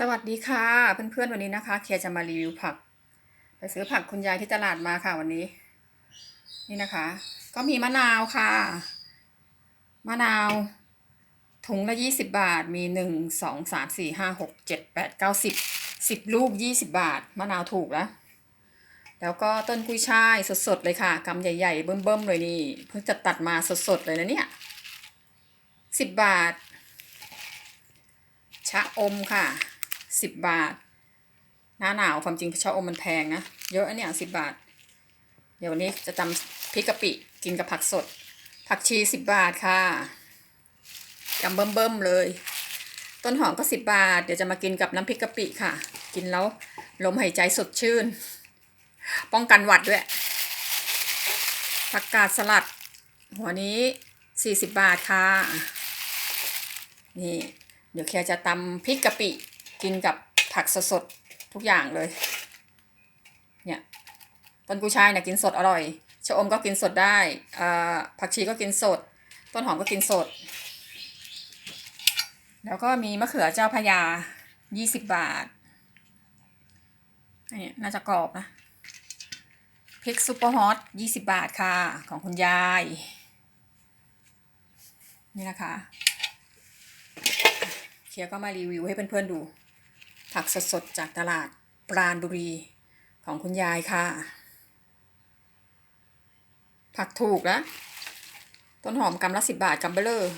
สวัสดีค่ะเพื่อนๆวันนี้นะคะ เคียร์จะมารีวิวผัก ไปซื้อผักคุณยายที่ตลาดมาค่ะวันนี้ นี่นะคะ ก็มีมะนาวค่ะ มะนาว ถุงละยี่สิบบาท มีหนึ่งสองสามสี่ห้าหกเจ็ดแปดเก้าสิบสิบลูกยี่สิบบาท มะนาวถูกแล้ว แล้วก็ต้นกุ้ยช่ายสดๆเลยค่ะกำใหญ่ ๆ เบิ่มๆเลยนี่ เพิ่งจะตัดมาสดๆเลยนะเนี่ยสิบบาท ชะอมค่ะ สิบบาท หน้าหนาวความจริงชะอมมันแพงนะ เยอะอันเนี่ยสิบบาท เดี๋ยววันนี้จะตำพริกกะปิกินกับผักสด ผักชีสิบบาทค่ะกำเบิ่มๆเลย ต้นหอมก็สิบบาท เดี๋ยวจะมากินกับน้ำพริกกะปิค่ะ กินแล้วลมหายใจสดชื่น ป้องกันหวัดด้วย ผักกาดสลัด หัวนี้สี่สิบบาทค่ะ นี่ เดี๋ยวแคจะตำพริกกะปิ กินกับผักสดๆทุกอย่างเลย เนี่ยต้นกุยช่ายเนี่ยกินสดอร่อยชะอมก็กินสดได้อ่าผักชีก็กินสด ต้นหอมก็กินสด แล้วก็มีมะเขือเจ้าพยายี่สิบบาทนนี้น่าจะกรอบนะพริกซุปเปอร์ฮอตยี่สิบบาทค่ะ ของคุณยาย นี่นะคะ เคียก็มารีวิวให้เพื่อนๆดู ผักสดๆจากตลาดปราณบุรีของคุณยายค่ะ ผักถูกนะต้นหอมกำละสิบบาทกำเบลเลอร์